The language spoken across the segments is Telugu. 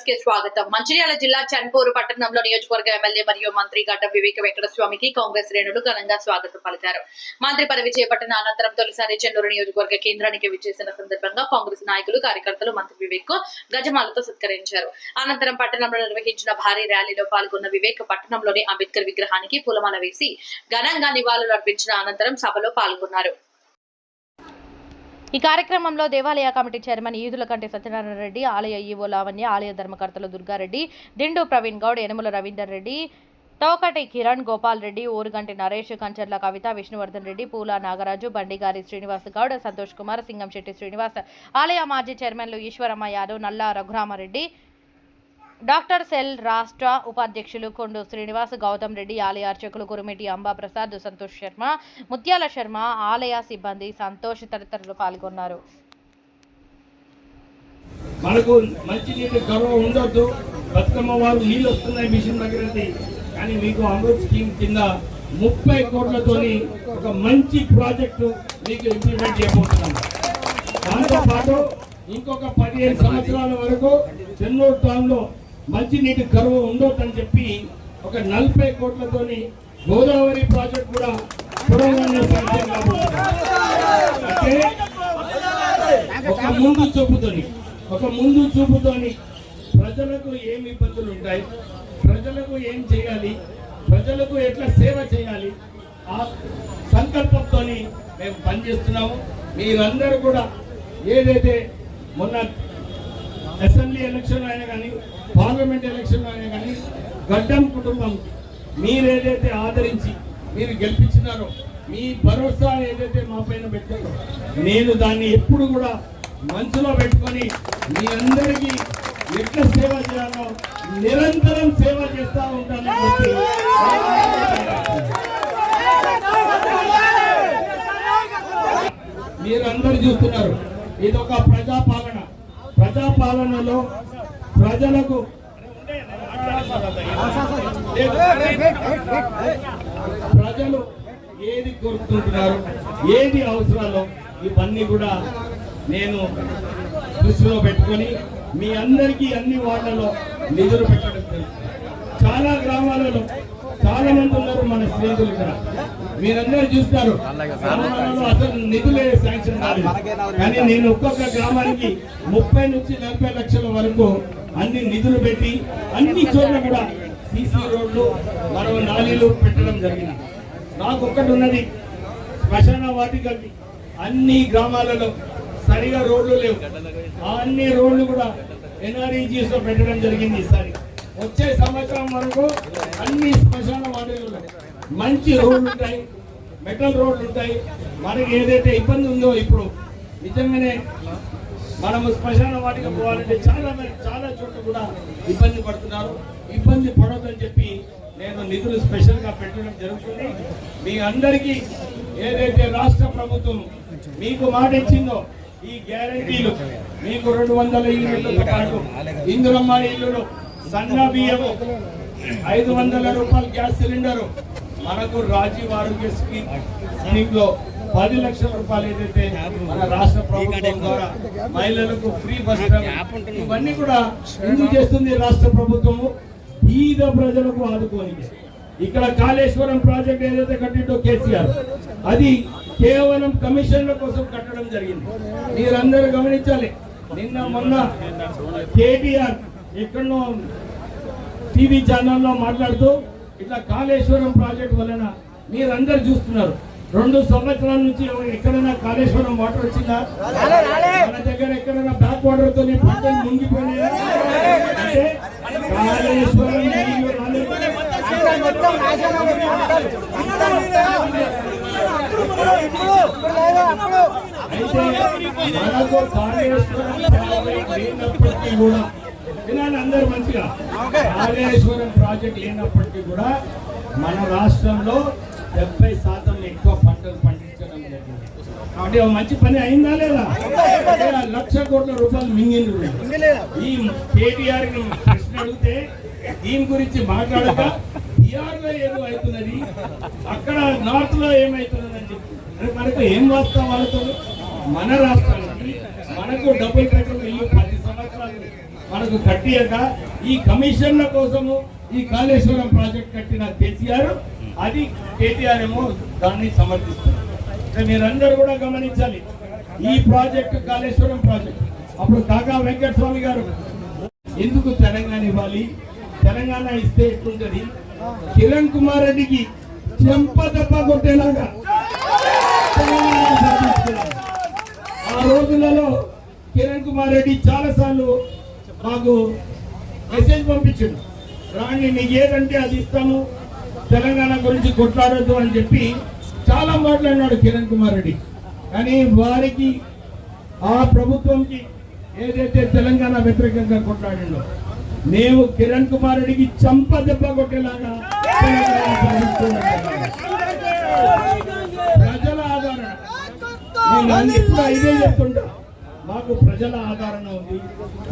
న్యూస్కి స్వాగతం. మంచిర్యాల జిల్లా చన్పూరు పట్టణంలో నియోజకవర్గ ఎమ్మెల్యే మరియు మంత్రి గడ్డ వివేక వెంకట స్వామికి కాంగ్రెస్ శ్రేణులు ఘనంగా స్వాగతం పలికారు. మంత్రి పదవి చేపట్టిన అనంతరం తొలిసారి చెన్నూరు నియోజకవర్గ కేంద్రానికి విచ్చేసిన సందర్భంగా కాంగ్రెస్ నాయకులు కార్యకర్తలు మంత్రి వివేక్కు గజమాలతో సత్కరించారు. అనంతరం పట్టణంలో నిర్వహించిన భారీ ర్యాలీలో పాల్గొన్న వివేక్ పట్టణంలోని అంబేద్కర్ విగ్రహానికి పూలమాల వేసి ఘనంగా నివాళులు అర్పించిన అనంతరం సభలో పాల్గొన్నారు. ఈ కార్యక్రమంలో దేవాలయ కమిటీ చైర్మన్ ఈదులకంటి సత్యనారాయణ రెడ్డి ఆలయ ఈవో లావణ్య ఆలయ ధర్మకర్తలు దుర్గారెడ్డి దిండు ప్రవీణ్ గౌడ్ యనమల రవీందర్ రెడ్డి తోకటి కిరణ్ గోపాల్ రెడ్డి ఊరుగంటి నరేష్ కంచర్ల కవిత విష్ణువర్ధన్ రెడ్డి పూల నాగరాజు బండిగారి శ్రీనివాస్ గౌడ్ సంతోష్ కుమార్ సింగంశెట్టి శ్రీనివాస్ ఆలయ మాజీ చైర్మన్లు ఈశ్వరమ్మ యాదవ్ నల్లా రఘురామారెడ్డి డాక్టర్ సెల్ రాష్ట్ర ఉపాధ్యక్షులు కొండు శ్రీనివాస్ గౌతమ్ రెడ్డి ఆలయ అర్చకులు కురుమిటి అంబాప్రసాద్ సంతోష్ శర్మ ముత్యాల శర్మ ఆలయ సిబ్బంది సంతోష్ తదితరులు పాల్గొన్నారు. మనకు మంచినీటి గొడవ ఉండొద్దు. బతుకమ్మ వారు నీళ్ళు వస్తున్నాయి మిషన్ దగ్గర కానీ మీకు అమృత్ స్కీమ్ కింద ముప్పై కోట్లతోని ఒక మంచి ప్రాజెక్టు మీకు ఇంప్లిమెంట్ చేయబోతున్నాం. దాంతోపాటు ఇంకొక పదిహేను సంవత్సరాల వరకు చెన్నూరు టౌన్లో మంచినీటి కరువు ఉండొద్దని చెప్పి ఒక నలభై కోట్లతోని గోదావరి ప్రాజెక్ట్ కూడా అంటే ఒక ముందు చూపుతోని ఒక ముందు చూపుతోని ప్రజలకు ఏమి ఇబ్బందులు ఉంటాయి ప్రజలకు ఏం చేయాలి ప్రజలకు ఎట్లా సేవ చేయాలి ఆ సంకల్పంతో మేము పనిచేస్తున్నాము. మీరందరూ కూడా ఏదైతే మొన్న అసెంబ్లీ ఎలక్షన్ అయినా కానీ పార్లమెంట్ ఎలక్షన్ అయినా కానీ గడ్డం కుటుంబం మీరేదైతే ఆదరించి మీరు గెలిపించినారో మీ భరోసా ఏదైతే మా పైన పెట్టారో నేను దాన్ని ఎప్పుడు కూడా మనసులో పెట్టుకొని మీ అందరికీ ఎట్లా సేవ చేయాలో నిరంతరం సేవ చేస్తూ ఉంటాను మీరందరూ చూస్తున్నారు. ఇది ఒక ప్రజాపాలన. ప్రజాపాలనలో ప్రజలకు ప్రజలు ఏది కోరుకుంటున్నారు ఏది అవసరాలో ఇవన్నీ కూడా నేను దృష్టిలో పెట్టుకొని మీ అందరికీ అన్ని వార్డులలో నిధులు పెట్టడం చాలా గ్రామాలలో చాలా మంది ఉన్నారు మన స్నేహితులు ఇక్కడ. మీరందరూ చూస్తారు గ్రామాలలో అసలు నిధులే శాంక్షన్ కానీ నేను ఒక్కొక్క గ్రామానికి ముప్పై నుంచి నలభై లక్షల వరకు అన్ని నిధులు పెట్టి అన్ని చోట్ల కూడా సీసీ రోడ్లు మరో నాలీలు పెట్టడం జరిగింది. నాకు ఒక్కటి ఉన్నది శ్మశాన వాటికల్ని అన్ని గ్రామాలలో సరిగా రోడ్లు లేవు. ఆ అన్ని రోడ్లు కూడా ఎన్ఆర్ఈజీస్లో పెట్టడం జరిగింది ఈసారి. వచ్చే సంవత్సరం వరకు అన్ని శ్మశాన వాటికల్లో మంచి రోడ్లు ఉంటాయి మెటల్ రోడ్లు ఉంటాయి. మనకి ఏదైతే ఇబ్బంది ఉందో ఇప్పుడు నిజంగానే మనము శ్మశాన వాటికి పోవాలంటే చాలా మంది చాలా చోట్ల కూడా ఇబ్బంది పడుతున్నారు. ఇబ్బంది పడొద్దని చెప్పి నేను నిధులు స్పెషల్గా పెట్టడం జరుగుతుంది. మీ అందరికీ ఏదైతే రాష్ట్ర ప్రభుత్వం మీకు మాట ఇచ్చిందో ఈ గ్యారంటీలు మీకు రెండు వందల ఇల్లులతో పాటు ఇందులమ్మ ఇల్లులు సన్న బియ్యము ఐదు వందల రూపాయల గ్యాస్ సిలిండరు మనకు రాజీవ్ ఆరోగ్య స్కీమ్ స్కీమ్లో పది లక్షల రూపాయలు ఏదైతే మన రాష్ట్ర ప్రభుత్వం ద్వారా మహిళలకు ఫ్రీ బస్ ఇవన్నీ కూడా ఎందుకు చేస్తుంది రాష్ట్ర ప్రభుత్వము? బీద ప్రజలకు ఆదుకోని ఇక్కడ కాళేశ్వరం ప్రాజెక్ట్ ఏదైతే కట్టిండో కేసీఆర్ అది కేవలం కమిషన్ల కోసం కట్టడం జరిగింది. మీరందరూ గమనించాలి. నిన్న మొన్న కేటీఆర్ ఎక్కడో టీవీ ఛానల్లో మాట్లాడుతూ ఇట్లా కాళేశ్వరం ప్రాజెక్ట్ వలన మీరందరూ చూస్తున్నారు. రెండు సంవత్సరాల నుంచి ఎక్కడైనా కాళేశ్వరం వాటర్ వచ్చిందా? మన దగ్గర ఎక్కడైనా బ్యాక్ వాటర్తో పంటలు ముంగిపోయినాయా కాళేశ్వరం. అయితే మనకు కాళేశ్వరం కూడా వినాలి అందరు మంచిగా కాళేశ్వరం ప్రాజెక్ట్ లేనప్పటికీ కూడా మన రాష్ట్రంలో డెబ్బై శాతం అంటే మంచి పని అయిందా లేదా? లక్ష కోట్ల రూపాయలు మింగింది ఈ కేటీఆర్ ప్రశ్న అడిగితే దీని గురించి మాట్లాడక బీఆర్లో ఏదో అవుతున్నది అక్కడ నార్త్లో ఏమైతున్నది అని చెప్పి మనకు ఏం వాస్తవం వాళ్ళతో? మన రాష్ట్రానికి మనకు డబుల్ బెడ్రూమ్ ఇల్లు పది సంవత్సరాలు మనకు కట్టియక ఈ కమిషన్ల కోసము ఈ కాళేశ్వరం ప్రాజెక్ట్ కట్టిన కేసీఆర్ అది కేటీఆర్ ఏమో దాన్ని సమర్థిస్తారు మీరందరూ కూడా గమనించాలి. ఈ ప్రాజెక్టు కాళేశ్వరం ప్రాజెక్ట్. అప్పుడు కాకా వెంకట స్వామి గారు ఎందుకు తెలంగాణ ఇవ్వాలి? తెలంగాణ ఇస్తే ఎట్లుంటది? కిరణ్ కుమార్ రెడ్డికి చెంప దెబ్బ కొట్టేలాగా ఆ రోజులలో కిరణ్ కుమార్ రెడ్డి చాలా సార్లు మాకు మెసేజ్ పంపించాడు. రాణి నీకు ఏదంటే అది ఇస్తాము. తెలంగాణ గురించి కొట్లాడద్దు అని చెప్పి చాలా మాట్లాడినాడు కిరణ్ కుమార్ రెడ్డి. కానీ వారికి ఆ ప్రభుత్వంకి ఏదైతే తెలంగాణ వ్యతిరేకంగా కొట్లాడిండో మేము కిరణ్ కుమార్ రెడ్డికి చంప దెబ్బ కొట్టేలాగా ప్రజల ఆదరణ. నేను అన్ని ఇప్పుడు ఇదే చెప్తుంటా. మాకు ప్రజల ఆదరణ ఉంది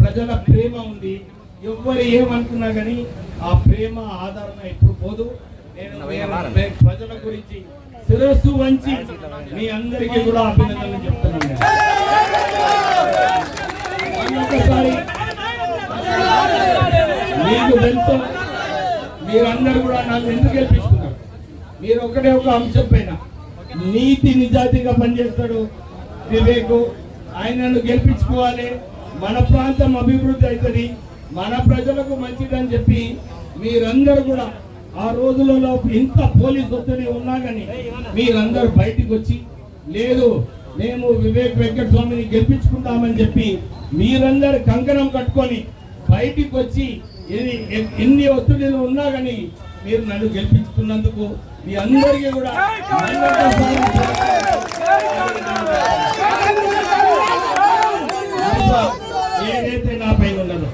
ప్రజల ప్రేమ ఉంది. ఎవ్వరు ఏమనుకున్నా కానీ ఆ ప్రేమ ఆదరణ ఎప్పుడు పోదు. నేను గురించి శిరస్సు వంచి మీ అందరికీ కూడా అభినందనలు చెప్తున్నాను. మళ్ళొకసారి మీకు తెలుసు మీరందరూ కూడా నన్ను ఎందుకు గెలిపిస్తున్నారు? మీరు ఒకటే ఒక అంశం పైన. నీతి నిజాతిగా పనిచేస్తాడు వివేకు. ఆయనను గెలిపించుకోవాలి. మన ప్రాంతం అభివృద్ధి అవుతుంది. మన ప్రజలకు మంచిదని చెప్పి మీరందరూ కూడా ఆ రోజులలో ఇంత పోలీస్ ఒత్తిడి ఉన్నా కానీ మీరందరూ బయటికి వచ్చి లేదు మేము వివేక్ వెంకట స్వామిని గెలిపించుకుంటామని చెప్పి మీరందరు కంకణం కట్టుకొని బయటికి వచ్చి ఎన్ని ఒత్తిడిలు ఉన్నా కానీ మీరు నన్ను గెలిపించుకున్నందుకు మీ అందరికీ కూడా ఏదైతే నా పైన ఉన్నదో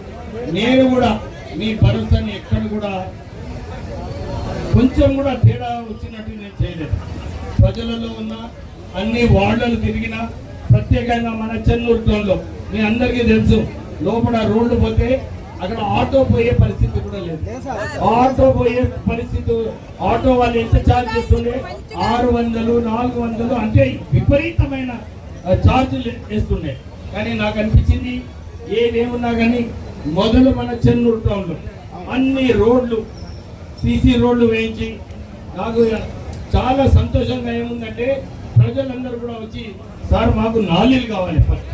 నేను కూడా మీ భరోసాని ఎక్కడ కూడా కొంచెం కూడా తేడా వచ్చినట్టు నేను చేయలేదు. ప్రజలలో ఉన్న అన్ని వార్డులు తిరిగిన ప్రత్యేకంగా మన చెన్నూరు టౌన్లో మీ అందరికీ తెలుసు లోపల రోడ్డు పోతే అక్కడ ఆటో పోయే పరిస్థితి కూడా లేదు. ఆటో పోయే పరిస్థితి ఆటో వాళ్ళు ఎంత ఛార్జ్ చేస్తుండే? ఆరు వందలు నాలుగు వందలు అంటే విపరీతమైన ఛార్జీలు వేస్తుండే. కానీ నాకు అనిపించింది ఏదేమున్నా కానీ మొదలు మన చెన్నూరు టౌన్లో. అన్ని రోడ్లు సీసీ రోడ్లు వేయించి నాకు చాలా సంతోషంగా ఏముందంటే ప్రజలందరూ కూడా వచ్చి సార్ మాకు నాలీలు కావాలి ఫస్ట్.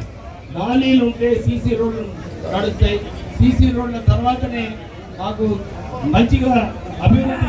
నాలీలు ఉంటే సీసీ రోడ్లు నడుస్తాయి. సీసీ రోడ్ల తర్వాతనే మాకు మంచిగా అభివృద్ధి